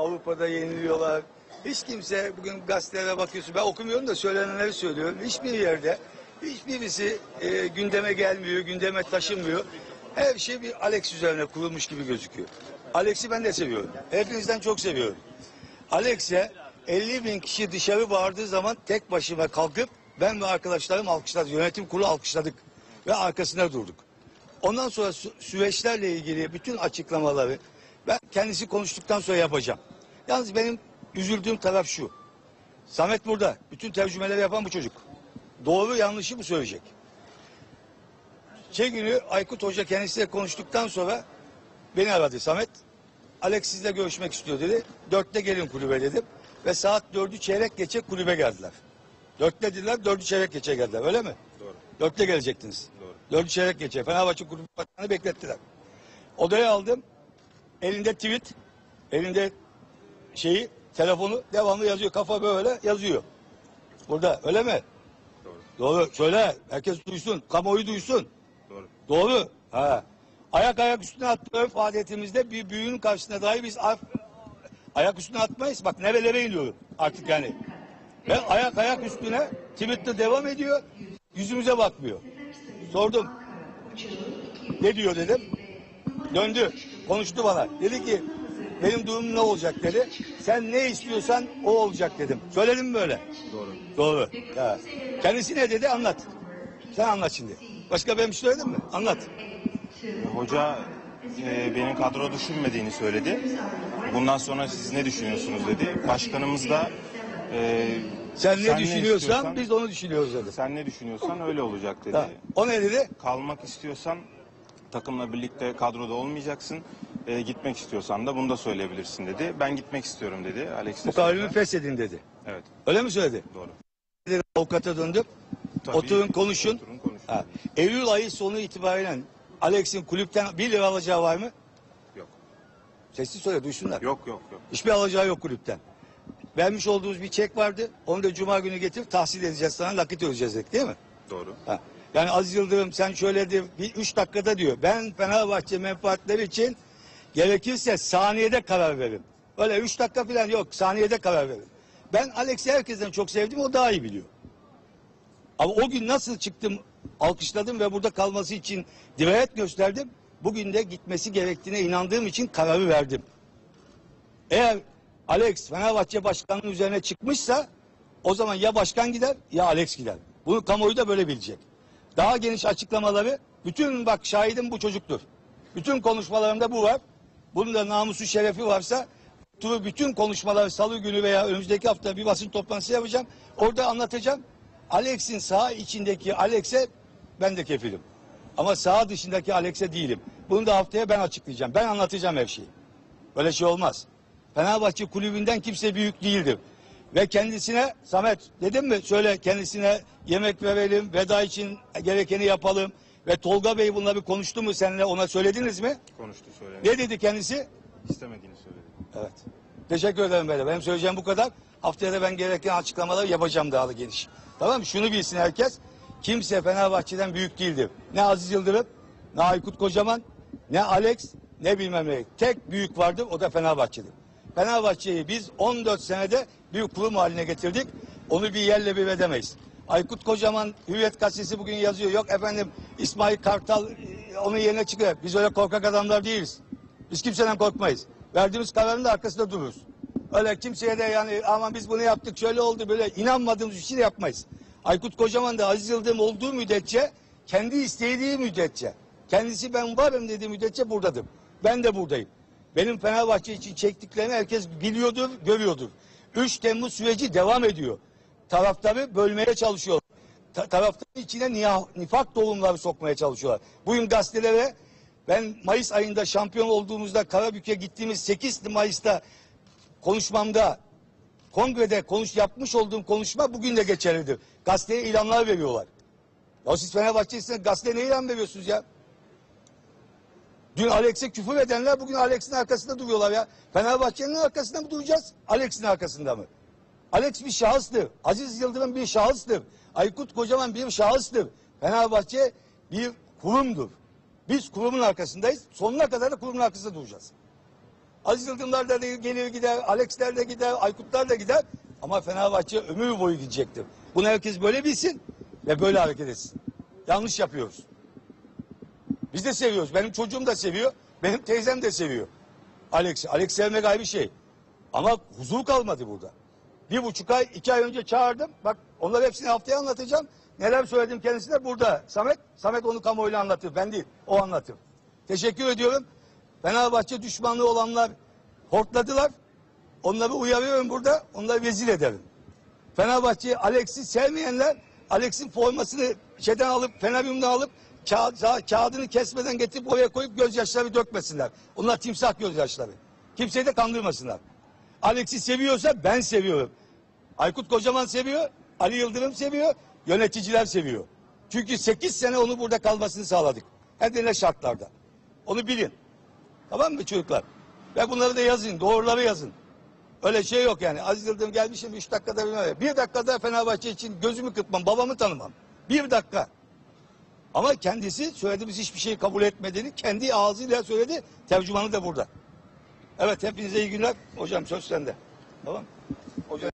Avrupa'da yeniliyorlar. Hiç kimse bugün gazetelere bakıyorsun. Ben okumuyorum da söylenenleri söylüyorum. Hiçbir yerde hiçbirisi e, gündeme gelmiyor, gündeme taşınmıyor. Her şey bir Alex üzerine kurulmuş gibi gözüküyor. Alex'i ben de seviyorum. Hepinizden çok seviyorum. Alex'e 50 bin kişi dışarı bağırdığı zaman tek başıma kalkıp ben ve arkadaşlarım alkışladık. Yönetim kurulu alkışladık ve arkasında durduk. Ondan sonra sü- süreçlerle ilgili bütün açıklamaları ben kendisi konuştuktan sonra yapacağım. Yalnız benim üzüldüğüm taraf şu. Samet burada. Bütün tercümeleri yapan bu çocuk. Doğru yanlışı bu söyleyecek. Şey günü Aykut Hoca kendisiyle konuştuktan sonra beni aradı Samet. Alex sizle görüşmek istiyor dedi. Dörtte gelin kulübe dedim. Ve saat dördü çeyrek geçe kulübe geldiler. Dörtte dediler dördü çeyrek geçe geldiler öyle mi? Doğru. Dörtte gelecektiniz. Doğru. Dördü çeyrek geçe. Fenerbahçe kulübü başkanı beklettiler. Odaya aldım. Elinde tweet. Elinde şeyi telefonu devamlı yazıyor. Kafa böyle yazıyor. Burada öyle mi? Doğru. Doğru. Söyle. Herkes duysun. Kamuoyu duysun. Doğru. Doğru. Ha. Ayak ayak üstüne attığı örf adetimizde bir büyüğün karşısında dahi biz af- ayak üstüne atmayız. Bak nerelere iniyor artık yani. Ve ayak ayak üstüne Twitter devam ediyor. Yüzümüze bakmıyor. Sordum. Ne diyor dedim. Döndü. Konuştu bana. Dedi ki benim durumum ne olacak dedi. Sen ne istiyorsan o olacak dedim. Söyledim mi böyle? Doğru. Doğru. Ha. Kendisi ne dedi anlat. Sen anlat şimdi. Başka ben bir şey söyledim mi? Anlat. Hoca e, benim kadro düşünmediğini söyledi. Bundan sonra siz ne düşünüyorsunuz dedi. Başkanımız da e, Sen ne düşünüyorsan istiyorsan- biz de onu düşünüyoruz dedi. sen ne düşünüyorsan öyle olacak dedi. Ha. O ne dedi? Kalmak istiyorsan takımla birlikte kadroda olmayacaksın. E, gitmek istiyorsan da bunu da söyleyebilirsin dedi. Ben gitmek istiyorum dedi. Alex de Bu kalbimi söyledi. feshedin dedi. Evet. Öyle mi söyledi? Doğru. Dedi, Avukata döndüm. Tabii. Oturun konuşun. Oturun konuşun. Ha. Eylül ayı sonu itibaren Alex'in kulüpten bir lira alacağı var mı? Yok. Sessiz söyle duysunlar. Yok yok yok. Hiçbir alacağı yok kulüpten. Vermiş olduğumuz bir çek vardı. Onu da cuma günü getir tahsil edeceğiz sana nakit ödeyeceğiz dedik, değil mi? Doğru. Ha. Yani Aziz Yıldırım sen şöyle de bir üç dakikada diyor. Ben Fenerbahçe menfaatleri için gerekirse saniyede karar veririm. Öyle üç dakika falan yok saniyede karar veririm. Ben Alex'i herkesten çok sevdim o daha iyi biliyor. Ama o gün nasıl çıktım alkışladım ve burada kalması için dirayet gösterdim. Bugün de gitmesi gerektiğine inandığım için kararı verdim. Eğer Alex Fenerbahçe başkanının üzerine çıkmışsa o zaman ya başkan gider ya Alex gider. Bunu kamuoyu da böyle bilecek. Daha geniş açıklamaları bütün bak şahidim bu çocuktur. Bütün konuşmalarımda bu var. Bunun da namusu şerefi varsa bu bütün konuşmaları salı günü veya önümüzdeki hafta bir basın toplantısı yapacağım. Orada anlatacağım. Alex'in sağ içindeki Alex'e ben de kefilim. Ama sağ dışındaki Alex'e değilim. Bunu da haftaya ben açıklayacağım. Ben anlatacağım her şeyi. Böyle şey olmaz. Fenerbahçe kulübünden kimse büyük değildir. Ve kendisine Samet dedim mi söyle kendisine yemek verelim, veda için gerekeni yapalım. Ve Tolga Bey bunları konuştu mu seninle ona söylediniz mi? Konuştu söyledi. Ne dedi kendisi? İstemediğini söyledi. Evet. Teşekkür ederim böyle. Benim söyleyeceğim bu kadar. Haftaya da ben gereken açıklamaları yapacağım daha da geniş. Tamam mı? Şunu bilsin herkes. Kimse Fenerbahçe'den büyük değildir. Ne Aziz Yıldırım, ne Aykut Kocaman, ne Alex, ne bilmem ne. Tek büyük vardır o da Fenerbahçe'dir. Fenerbahçe'yi biz 14 senede bir kurum haline getirdik. Onu bir yerle bir edemeyiz. Aykut Kocaman Hürriyet Gazetesi bugün yazıyor. Yok efendim İsmail Kartal e, onun yerine çıkıyor. Biz öyle korkak adamlar değiliz. Biz kimseden korkmayız. Verdiğimiz kararın da arkasında dururuz. Öyle kimseye de yani aman biz bunu yaptık şöyle oldu böyle inanmadığımız bir de yapmayız. Aykut Kocaman da Aziz Yıldırım olduğu müddetçe kendi istediği müddetçe kendisi ben varım dediği müddetçe buradadır. Ben de buradayım. Benim Fenerbahçe için çektiklerimi herkes biliyordur, görüyordur. 3 Temmuz süreci devam ediyor. Taraftarı bölmeye çalışıyor. Ta taraftarın içine niya- nifak tohumları sokmaya çalışıyorlar. Bugün gazetelere ben Mayıs ayında şampiyon olduğumuzda Karabük'e gittiğimiz 8 Mayıs'ta konuşmamda kongrede konuş yapmış olduğum konuşma bugün de geçerlidir. Gazeteye ilanlar veriyorlar. Ya siz Fenerbahçe'siniz gazeteye ne ilan veriyorsunuz ya? Dün Alex'e küfür edenler bugün Alex'in arkasında duruyorlar ya. Fenerbahçe'nin arkasında mı duracağız? Alex'in arkasında mı? Alex bir şahıstır. Aziz Yıldırım bir şahıstır. Aykut Kocaman bir şahıstır. Fenerbahçe bir kurumdur. Biz kurumun arkasındayız. Sonuna kadar da kurumun arkasında duracağız. Aziz Yıldırımlar da gelir gider, Alexler de gider, Aykutlar da gider. Ama Fenerbahçe ömür boyu gidecektir. Bunu herkes böyle bilsin ve böyle hareket etsin. Yanlış yapıyoruz. Biz de seviyoruz. Benim çocuğum da seviyor. Benim teyzem de seviyor. Alex. Alex sevmek ayrı bir şey. Ama huzur kalmadı burada. Bir buçuk ay, iki ay önce çağırdım. Bak onları hepsini haftaya anlatacağım. Neler söyledim kendisine burada. Samet, Samet onu kamuoyuyla anlatır. Ben değil, o anlatır. Teşekkür ediyorum. Fenerbahçe düşmanlığı olanlar hortladılar. Onları uyarıyorum burada. Onları vezil ederim. Fenerbahçe'yi Alex'i sevmeyenler Alex'in formasını şeyden alıp Feneryum'dan alıp za- kağıdını kesmeden getirip oraya koyup gözyaşları dökmesinler. Onlar timsah gözyaşları. Kimseyi de kandırmasınlar. Alex'i seviyorsa ben seviyorum. Aykut Kocaman seviyor, Ali Yıldırım seviyor, yöneticiler seviyor. Çünkü 8 sene onu burada kalmasını sağladık. Hem de ne şartlarda. Onu bilin. Tamam mı çocuklar? Ve bunları da yazın, doğruları yazın. Öyle şey yok yani. Aziz Yıldırım gelmişim üç dakikada bilmem. Bir dakikada Fenerbahçe için gözümü kırpmam, babamı tanımam. Bir dakika. Ama kendisi söylediğimiz hiçbir şeyi kabul etmediğini kendi ağzıyla söyledi. Tercümanı da burada. Evet hepinize iyi günler. Hocam söz sende. Tamam. Hocam.